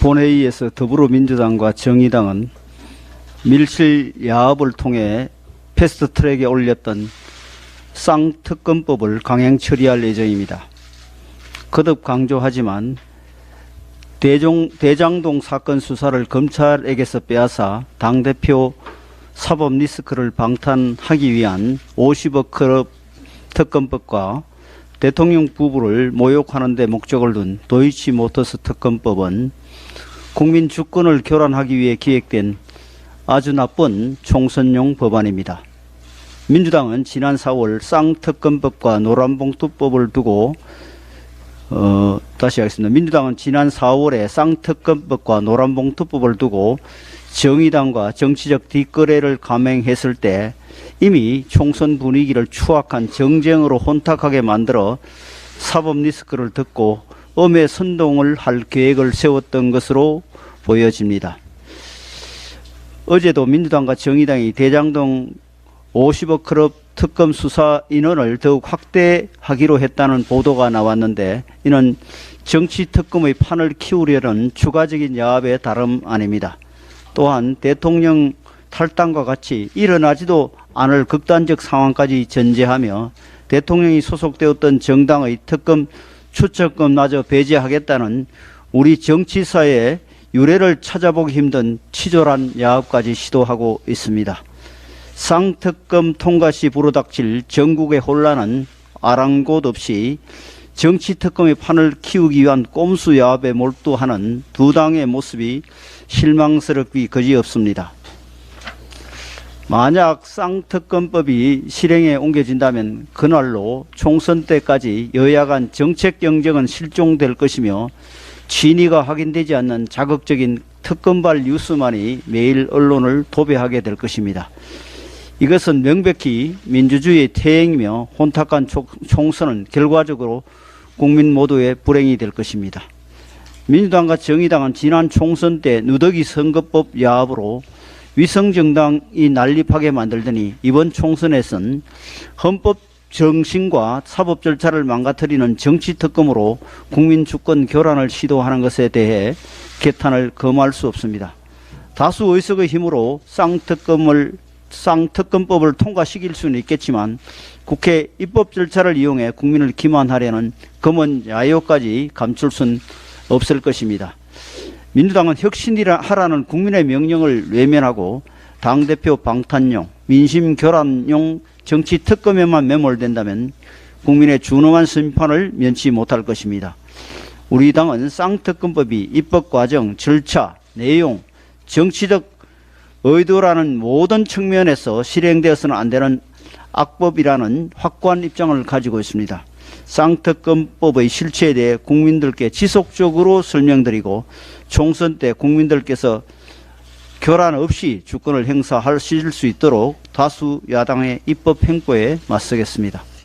본회의에서 더불어민주당과 정의당은 밀실 야합을 통해 패스트트랙에 올렸던 쌍특검법을 강행 처리할 예정입니다. 거듭 강조하지만 대종, 대장동 사건 수사를 검찰에게서 빼앗아 당대표 사법 리스크를 방탄하기 위한 50억 클럽 특검법과 대통령 부부를 모욕하는 데 목적을 둔 도이치 모터스 특검법은 국민 주권을 교란하기 위해 기획된 아주 나쁜 총선용 법안입니다. 민주당은 지난 4월 쌍특검법과 노란봉투법을 두고 어, 다시 하겠습니다. 민주당은 지난 4월에 쌍특검법과 노란봉투법을 두고 정의당과 정치적 뒷거래를 감행했을 때 이미 총선 분위기를 추악한 정쟁으로 혼탁하게 만들어 사법 리스크를 듣고 엄의 선동을 할 계획을 세웠던 것으로 보여집니다. 어제도 민주당과 정의당이 대장동 50억 클럽 특검 수사 인원을 더욱 확대하기로 했다는 보도가 나왔는데 이는 정치 특검의 판을 키우려는 추가적인 야합의 다름 아닙니다. 또한 대통령 탈당과 같이 일어나지도 않을 극단적 상황까지 전제하며 대통령이 소속되었던 정당의 특검 추천권마저 배제하겠다는 우리 정치사의 유래를 찾아보기 힘든 치졸한 야합까지 시도하고 있습니다. 쌍특검 통과 시 불어닥칠 전국의 혼란은 아랑곳 없이 정치 특검의 판을 키우기 위한 꼼수 야합에 몰두하는 두 당의 모습이 실망스럽기 그지없습니다. 만약 쌍특검법이 실행에 옮겨진다면 그날로 총선 때까지 여야 간 정책 경쟁은 실종될 것이며 진위가 확인되지 않는 자극적인 특검발 뉴스만이 매일 언론을 도배하게 될 것입니다. 이것은 명백히 민주주의의 퇴행이며 혼탁한 총- 총선은 결과적으로 국민 모두의 불행이 될 것입니다. 민주당과 정의당은 지난 총선 때 누더기 선거법 야합으로 위성정당이 난립하게 만들더니 이번 총선에선 헌법 정신과 사법 절차를 망가뜨리는 정치 특검으로 국민 주권 교란을 시도하는 것에 대해 개탄을 금할 수 없습니다. 다수 의석의 힘으로 쌍특검을 쌍 특검법을 통과시킬 수는 있겠지만 국회 입법 절차를 이용해 국민을 기만하려는 검은 야유까지 감출 수는 없을 것입니다. 민주당은 혁신이라 하라는 국민의 명령을 외면하고 당대표 방탄용, 민심 교란용 정치 특검에만 매몰된다면 국민의 준엄한 심판을 면치 못할 것입니다. 우리 당은 쌍특검법이 입법 과정, 절차, 내용, 정치적 의도라는 모든 측면에서 실행되어서는 안 되는 악법이라는 확고한 입장을 가지고 있습니다. 쌍특검법의 실체에 대해 국민들께 지속적으로 설명드리고 총선 때 국민들께서 교란 없이 주권을 행사하실 수 있도록 다수 야당의 입법 행보에 맞서겠습니다.